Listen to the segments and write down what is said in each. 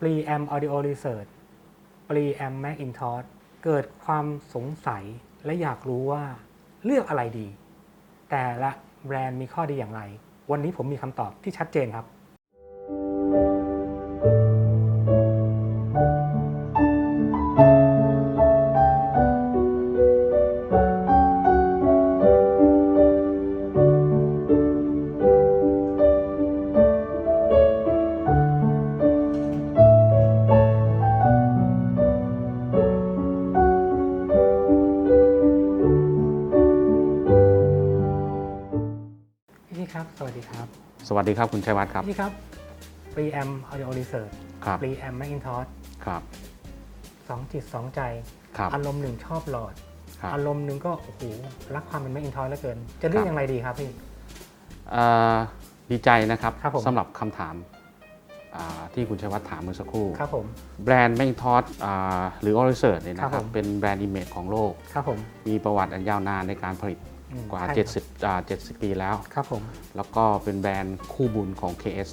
Preamp Audio Research Preamp Macintosh เกิดความสงสัยและอยากรู้ว่าเลือกอะไรดี แต่ละแบรนด์มีข้อดีอย่างไร วันนี้ผมมีคำตอบที่ชัดเจนครับ วัสดีครับคุณชัยวัฒน์ครับพี่ครับ Preamp Audio Research ครับ Preamp Macintosh ครับสองจิตสองใจครับอารมณ์หนึ่งชอบหลอด ครับอารมณ์หนึ่งก็โอ้โหรักความเป็น Macintosh เหลือเกิน จะเลือกครับอย่างไรดีครับพี่ เอ่อดีใจนะครับครับผม สำหรับคำถามอ่าที่คุณชัยวัฒน์ถามเมื่อสักครู่ ครับผม แบรนด์ Macintosh อ่าหรือ o r i s e r เนี่ยนะคครัรับบผม เป็นแบรนด์อิมเมจของโลก ครับผม มีประวัติอันยาวนานในการผลิตอืม กว่า ใช่ครับ 70อ่า70 ปีแล้ว ครับผม แล้วก็เป็นแบรนด์คู่บุญของ KS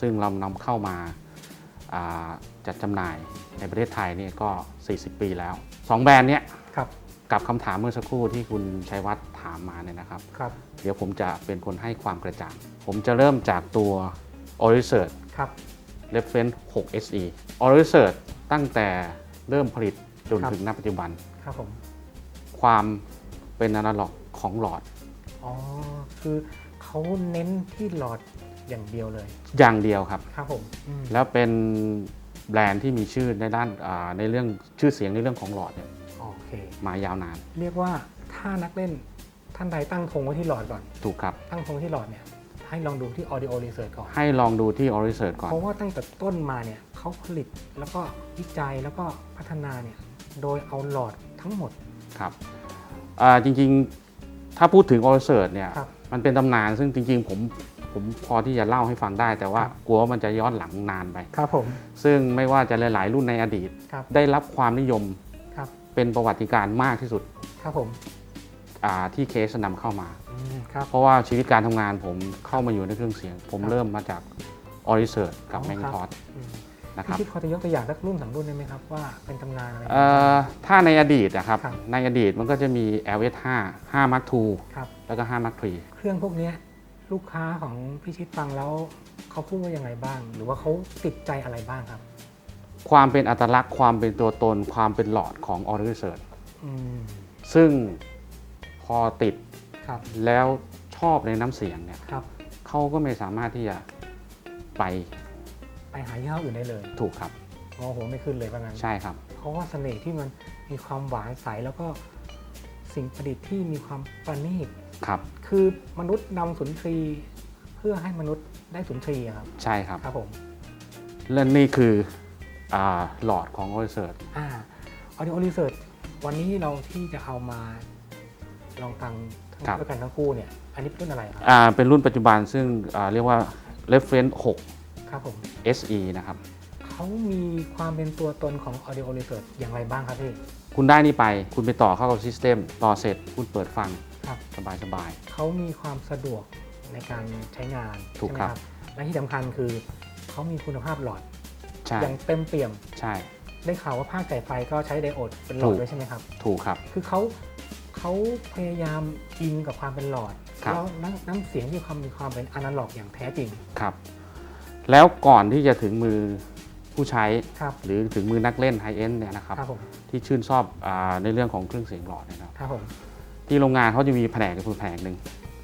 ซึ่งเรานำเข้ามาอ่าจัดจำหน่ายในประเทศไทยเนี่ยก็ 40 ปีแล้วสองแบรนด์เนี้ยครับ กับคำถามเมื่อสักครู่ที่คุณชัยวัฒน์ถามมาเนี่ยนะครับ ครับ เดี๋ยวผมจะเป็นคนให้ความกระจ่าง ผมจะเริ่มจากตัว o r i s e r ครับ Reference 6 SE o r i s e r ตั้งแต่เริ่มผลิตจนครับ ถึงณปัจจุบัน ครับผม ความเป็นอนาล็อก ของหลอด อ๋อ คือเขาเน้นที่หลอดอย่างเดียวเลย อย่างเดียวครับ ครับผมอืมแล้วเป็นแบรนด์ที่มีชื่อในด้านอ่าในเรื่องชื่อเสียงในเรื่องของหลอดเนี่ยโอเค มายาวนานเรียกว่าถ้านักเล่นท่านใดตั้งธงไว้ที่หลอดก่อน ถูกครับ ตั้งธงที่หลอดเนี่ย ให้ลองดูที่ Audio Research ก่อน ให้ลองดูที่ o r i s e r ก่อน เพราะว่าตั้งแต่ต้นมาเนี่ยเขาผลิตแล้วก็วิจัยแล้วก็พัฒนาเนี่ย โดยเอาหลอดทั้งหมด ครับอ่าจริงๆ ถ้าพูดถึง o r i s e r เนี่ยครับ มันเป็นตำนานซึ่งจริงๆผมผมพอที่จะเล่าให้ฟังได้ แต่ว่าครับกลัวว่ามันจะย้อนหลังนานไป ครับผมซึ่งไม่ว่าจะหลายๆรุ่นในอดีต ครับ ได้รับความนิยมครับ เป็นประวัติการณ์มากที่สุดครับผมอ่าที่เคสนำเข้ามา อืมครับ เพราะว่าชีวิตการทำงานผมเข้ามาอยู่ในเครื่องเสียง ผมครับเริ่มมาจาก o r i s e r กับอ๋อ m a c i n t o s h อืม นะคพี่รับคิดพอจะยกตัวอย่างสักรุ่นสองรุ่นได้ไหมครับว่าเป็นตำนานอะไรเอ่อถ้าในอดีตนะครับครับ ในอดีตมันก็จะมี LS 5 5 Mark II ครับแล้วก็5 Mark III เครื่องพวกเนี้ยลูกค้าของพี่ชิดฟังแล้วเขาพูดว่ายังไงบ้าง หรือว่าเขาติดใจอะไรบ้างครับ ความเป็นอัตลักษณ์ความเป็นตัวตน ความเป็นหลอดของ o r i s e r อืมซึ่งพอติดครับแล้วชอบในน้ำเสียงเนี่ยครับเขาก็ไม่สามารถที่จะไป ไปหายี่ห้ออื่นได้เลยถูกครับงอหัวไม่ขึ้นเลยว่างั้นใช่ครับ เพราะว่าเสน่ห์ที่มันมีความหวานใสแล้วก็สิ่งประดิษฐ์ที่มีความประณีตครับ คือมนุษย์นำสุนทรีย์เพื่อให้มนุษย์ได้สุนทรีย์อะครับ ใช่ครับครับผม และนี่คืออาหลอดของ o r i s e r อ่า Audio Research วันนี้เราที่จะเอามาลองฟังทั้งครับด้วยกันทั้งคู่เนี่ย อันนี้เป็นรุ่นอะไรครับอ่าเป็นรุ่นปัจจุบันซึ่งอ่าเรียกว่า Reference ครับผม6 SE นะครับ เขามีความเป็นตัวตนของ Audio Research อย่างไรบ้างครับพี่ คุณได้นี่ไป คุณไปต่อเข้ากับ System ต่อเสร็จ คุณเปิดฟังครับ สบายสบาย เขามีความสะดวกในการใช้งานถูกใช่ไหมครับ และที่สำคัญคือเขามีคุณภาพหลอด ๆใช่ อย่างเต็มเปี่ยม ใช่ ได้ข่าวว่าภาคจ่ายไฟก็ใช้ไดโอดเป็นหลอถูดก ด้วยใช่ไหมครับ ถูกครับ คือเขาเขาพยายามอิงกับความเป็นหลอด ครับ แล้วน้ำน้ำเสียงมีความมีความเป็นอนาล็อกอย่างแท้จริง ครับ แล้วก่อนที่จะถึงมือผู้ใช้ ครับหรือถึงมือนักเล่นไฮเอ็นเนี่ยนะครับครับผมที่ชื่นชอบอาในเรื่องของเครื่องเสียงหลอดเนยนะครับครับผมที่โรงงานเขาจะมีแผนกคือแผนกหนึ่ง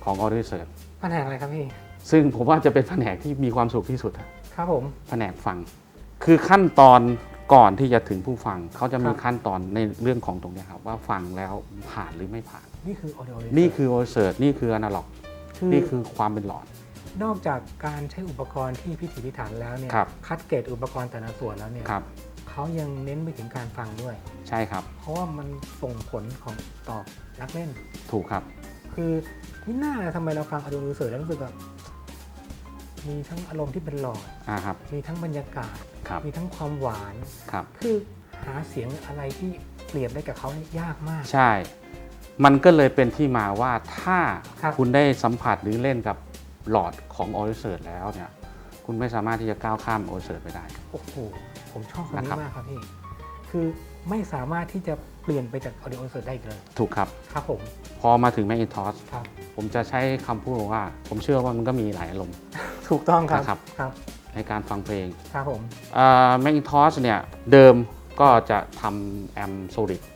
ของ o r i s e r แผนกอะไรครับพี่ซึ่งผมว่าจะเป็นแผนกที่มีความสุขที่สุดอะครับผม แผนกฟัง คือขั้นตอนก่อนที่จะถึงผู้ฟังเขาจะมีครับ ขั้นตอนในเรื่องของตรงเนี้ยครับว่าฟังแล้วผ่านหรือไม่ผ่าน นี่คือ Audio Research นี่คือ o r i s e r นี่คืออนาล็อกคือนี่คือความเป็นหลอด นอกจากการใช้อุปกรณ์ที่พิถีพิถันแล้วเนี่ยครับคัดเกรดอุปกรณ์แต่ละส่วนแล้วเนี่ยครับ เขายังเน้นไปถึงการฟังด้วย ใช่ครับ เพราะว่ามันส่งผลของต่อนักเล่น ถูกครับ คือนี่น่าทำไมเราฟัง Audio Research แล้วรู้สึกแบบมีทั้งอารมณ์ที่เป็นหลอดอ่าครับ มีทั้งบรรยากาศ ครับ มีทั้งความหวาน ครับ คือหาเสียงอะไรที่เปรียบได้กับเขาเนี่ยยากมาก ใช่ มันก็เลยเป็นที่มาว่าถ้าครับ คุณได้สัมผัสหรือเล่นกับ หลอดของ o r i s e r แล้วเนี่ยคุณไม่สามารถที่จะก้าวข้ามโอเซิร์ไปได้ โอ้โห ผมชอบคำนะนี้ครับมากครับพี่ คือไม่สามารถที่จะเปลี่ยนไปจาก Audio Insert ได้อีกเลย ถูกครับ ครับผม พอมาถึง Macintosh ครับ ผมจะใช้คำพูดว่า ผมเชื่อว่ามันก็มีหลายอารมณ์ ถูกต้องครับ นะครับ ครับ ในการฟังเพลงครับผม แม c น t o s h เนี่ยเดิมก็จะทำแอมโซลิดอืม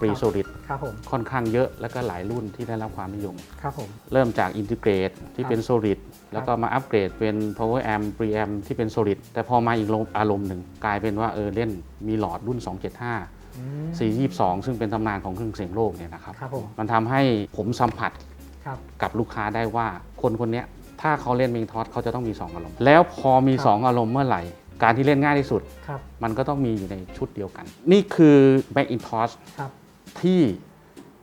ปรีครับโซลิดครับผมค่อนข้างเยอะแล้วก็หลายรุ่นที่ได้รับความนิยม ครับผม เริ่มจากอินทิเกรตที่เป็น Solid แล้วก็มาอัปเกรดเป็น Power Amp Preamp ที่เป็น Solid แต่พอมาอีกอารมณ์หนึ่งกลายเป็นว่าเออเล่นมีหลอดรุ่น 275อืม422 ซึ่งเป็นตำนานของเครื่องเสียงโลกเนี่ยนะครับครับผมมันทำให้ผมสัมผัสครับกับลูกค้าได้ว่าคนคนเนี้ยถ้าเขาเล่นมิงทอสเขาจะต้องมี 2 อารมณ์ แล้วพอมีครับ2อารมณ์เมื่อไหร่ การที่เล่นง่ายที่สุด ครับ มันก็ต้องมีอยู่ในชุดเดียวกัน นี่คือ Macintosh ครับ ที่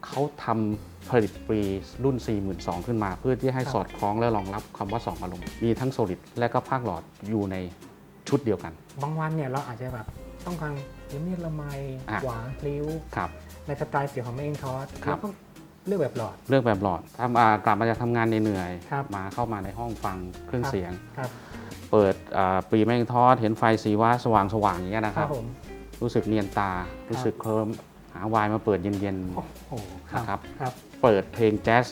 เขาทำผลิตปรีรุ่น 42,000 ขึ้นมา เพื่อที่ให้ครับสอดคล้องและรองรับคำว่า 2 อารมณ์ มีทั้ง Solid และก็ภาคหลอดอยู่ในชุดเดียวกัน บางวันเนี่ยเราอาจจะแบบต้องการละเมียดละไมอะ หวานพลิ้ว ครับ ในสไตล์เสียงของ Macintosh ครับเราก็เลือกแบบหลอด เลือกแบบหลอดทำอ่ากลับมาจากทำงานเหนื่อยๆครับ มาเข้ามาในห้องฟังเครื่องครับเสียง ครับ เปิดอ่าปรีแมงทอสเห็นไฟสีว่าสว่างสว่างๆอย่างเงี้ยนะคครัรับบผมรู้สึกเนียนตารู้สึกเคลิ้มหาไวน์มาเปิดเย็นโอ้โหนะครับครับๆเปิดเพลงแจ๊ส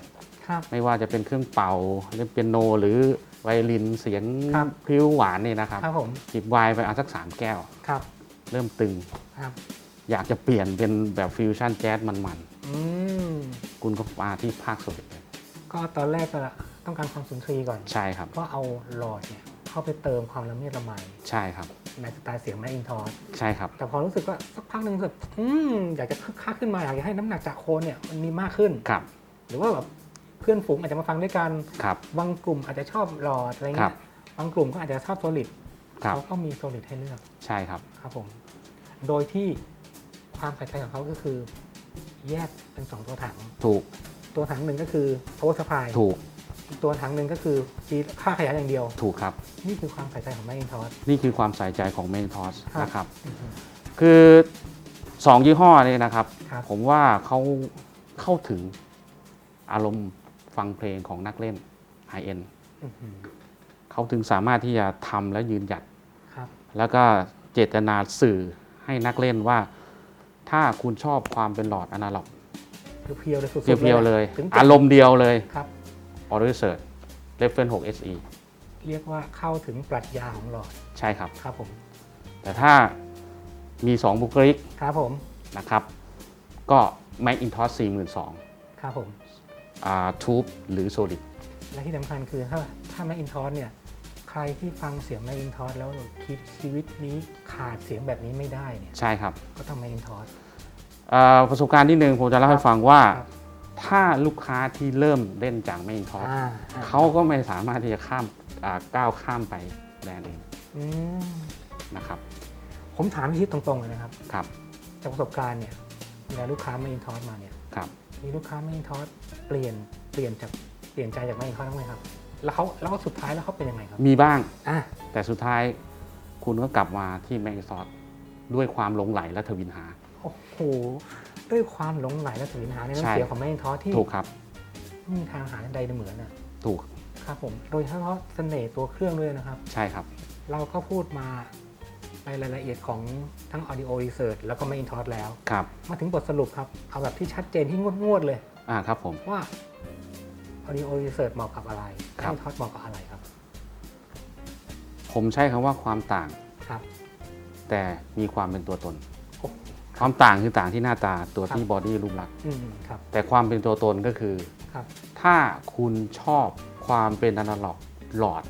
ครับไม่ว่าจะเป็นเครื่องเป่าเล่นเปียโนหรือไวโอลินเสียงครับพริ้วหวานนี่นะครับครับผมจิบไวน์ไปเอาสักสามแก้วครับเริ่มตึงครับอยากจะเปลี่ยนเป็นแบบฟิวชั่นแจ๊สมันอืมๆคุณก็มาที่ภาคสดเลยก็ตอนแรกก็ต้องการความสุนทรีย์ก่อนใช่ครับก็เอาหลอดเนี่ย เข้าไปเติมความละเมียดละไมใช่ครับ ในสไตล์เสียง Macintosh ใช่ครับ แต่พอรู้สึกว่าสักพักหนึ่งแบบอืมอยากจะคึกคักขึ้นมาอยากจะให้น้ำหนักจากโคนเนี่ยมันมีมากขึ้น ครับ หรือว่าแบบเพื่อนฝูงอาจจะมาฟังด้วยกันครับ บางกลุ่มอาจจะชอบหลอดอะไรครัเงี้บ ยบางกลุ่มก็อาจจะชอบโซลิดครับ เขาก็มีโซลิดให้เลือกใช่ครับ ครับผมโดยที่ความใส่ใจของเขาก็คือ แยกเป็นสองตัวถัง ถูก ตัวถังหนึ่งก็คือ power supply ถูก อีกตัวถังหนึ่งก็คือจีค่าขยายอย่างเดียว ถูกครับ นี่คือความใส่ใจของ Macintosh นี่คือความใส่ใจของเมนทอสครับนะครับอือฮึคือ 2 ยี่ห้อนี้นะครับ ครับ ผมว่าเขาเข้าถึงอารมณ์ฟังเพลงของนักเล่นไฮเอ็นอื้อหือเขาถึงสามารถที่จะทำและยืนหยัด ครับ แล้วก็เจตนาสื่อให้นักเล่นว่า ถ้าคุณชอบความเป็นหลอดอนาล็อกเพียวๆเลยสุดๆเพียวๆเลย ถึงจะอารมณ์เดียวเลย ครับ ออร์เซิร์ตเลฟเฟน6 SE เรียกว่าเข้าถึงปรัชญาของหลอดใช่ครับ ครับผม แต่ถ้ามี 2 บุคลิกครับผม นะครับ ก็ Macintosh 42,000ครับผมอ่าทูบหรือ Solid และที่สำคัญคือถ้าถ้า Macintosh เนี่ยใครที่ฟังเสียง Macintosh แล้วคิดชีวิตนี้ขาดเสียงแบบนี้ไม่ได้เนี่ยใช่ครับ ก็ต้อง Macintosh อ่าประสบการณ์ที่หนึ่งผมจะเล่าให้ฟังว่าครับ ถ้าลูกค้าที่เริ่มเล่นจาก Macintosh อ่าอ่เขาก็ไม่สามารถที่จะข้ามอ่าก้าวข้ามไปแบรนด์อื่นอืมนะครับผมถามพี่ชิดตรงๆเลยนะครับ ครับจากประสบการณ์เนี่ยเวลาลูกค้า Macintosh มาเนี่ย ครับ มีลูกค้า Macintosh เปลี่ยนเปลี่ยนจากเปลี่ยนใจจาก Macintosh บ้างไหมครับ แล้วเขาแล้วก็สุดท้ายแล้วเขาเป็นยังไงครับมีบ้าง อะแต่สุดท้ายคุณก็กลับมาที่ Macintosh ด้วยความหลงไหลและทวินหา โอ้โห ด้วยความหลงไหลและสินหาในใช่น้ำเสียงของ Macintosh ที่ถูกครับไม่มีทางหาใดเหมือนน่ะถูกครับผมโดยเฉพาะเสน่ห์ตัวเครื่องด้วยนะครับ ใช่ครับ เราก็พูดมาในรายละเอียดของทั้ง Audio Research แล้วก็ Macintosh แล้วครับมาถึงบทสรุปครับ เอาแบบที่ชัดเจนที่งวดๆเลยอ่าครับผมว่า Audio Research เหมาะกับอะไรครับ Macintosh เหมาะกับอะไรครับ ผมใช้คำว่าความต่างครับ แต่มีความเป็นตัวตนโอ้ ความต่างคือต่างที่หน้าตาตัวครับที่บอดี้รูปลักษณ์อืมครับแต่ความเป็นตัวตนก็คือ ครับ ถ้าคุณชอบความเป็นอนาล็อกหลอด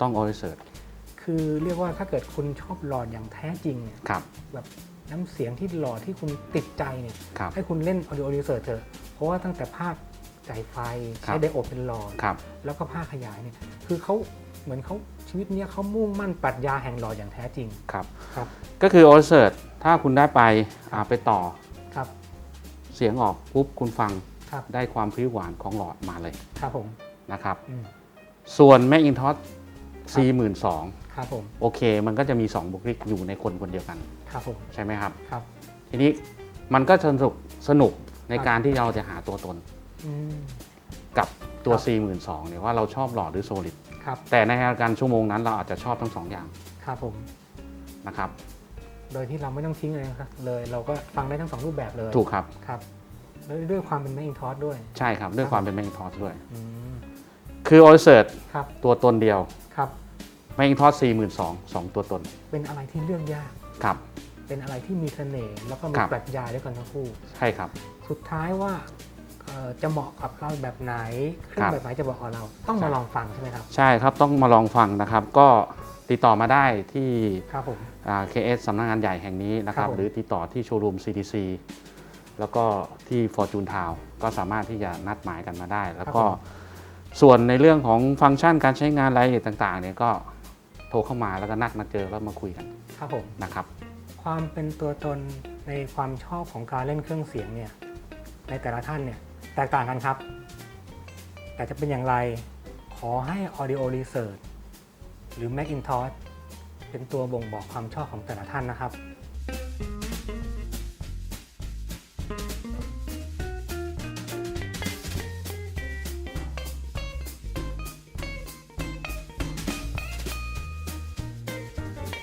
ต้องออริเซิร์คือเรียกว่าถ้าเกิดคุณชอบหลอดอย่างแท้จริงเนี่ยครับ แบบน้ำเสียงที่หลอดที่คุณติดใจเนี่ยครับ ให้คุณเล่น Audio Research เถอะเพราะว่าตั้งแต่ภาคจ่ายไฟ ครัใช้บไดโอดเป็นหลอด ครับ แล้วก็ภาคขยายเนี่ยคือเขา เหมือนเขาชีวิตเนี้ยเขามุ่งมั่นปรัชญาแห่งหลอดอย่างแท้จริง ครับ ครับ ก็คือออริเซิร์ถ้าคุณได้ไปอ่าไปต่อครับ เสียงออกปุ๊บคุณฟังครับ ได้ความพริ้วหวานของหลอดมาเลยครับผมนะครับ อืมส่วน Macintosh 42,000ครับผม โอเค มันก็จะมี 2บุคลิกอยู่ในคนคนเดียวกันครับผม ใช่ไหมครับ ครับ ทีนี้มันก็สนุกสนุกในครับการที่เราจะหาตัวตนอืม กับตัว ครับ 42,000เนี่ยว่าเราชอบหลอดหรือโซลิด ครับแต่ในการชั่วโมงนั้นเราอาจจะชอบทั้งสองอย่างครับผม นะครับ โดยที่เราไม่ต้องทิ้งเลยนะครับเลยเราก็ฟังได้ทั้งสองรูปแบบเลยถูกครับ ครับแล้วด้วยความเป็น Macintosh ด้วยใช่ครับด้วยความเป็น Macintosh ด้วย อืมคือ o r c e r ครับตัวตนเดียวครับ Macintosh 42,000สองตัวตนเป็นอะไรที่เลือกยาก ครับ เป็นอะไรที่มีเสน่ห์แล้วก็มีครับ ปรัชญาด้วยกันทั้งคู่ ใช่ครับ สุดท้ายว่าเอ่อ จะเหมาะกับเราแบบไหนเครื่อครังบแบบไหนจะเหมาะกับเรา ต้องใช่มาลองฟังใช่ไหมครับ ใช่ครับต้องมาลองฟังนะครับ ก็ติดต่อมาได้ที่ครับผมอ่า KS สำนักงานใหญ่แห่งนี้นะครับครับผมหรือติดต่อที่โชว์รูม CDC แล้วก็ที่ Fortune Town ก็สามารถที่จะนัดหมายกันมาได้ แล้วก็ส่วนในเรื่องของฟังก์ชันการใช้งานรายละเอียดต่างๆเนี่ยก็โทรเข้ามาแล้วก็นัดมาเจอแล้วมาคุยกันครับผมนะครับ ความเป็นตัวตนในความชอบของการเล่นเครื่องเสียงเนี่ยในแต่ละท่านเนี่ย แตกต่างกันครับ แต่จะเป็นอย่างไรขอให้ Audio Research หรือ Macintosh เป็นตัวบ่งบอกความชอบของแต่ละท่านนะครับ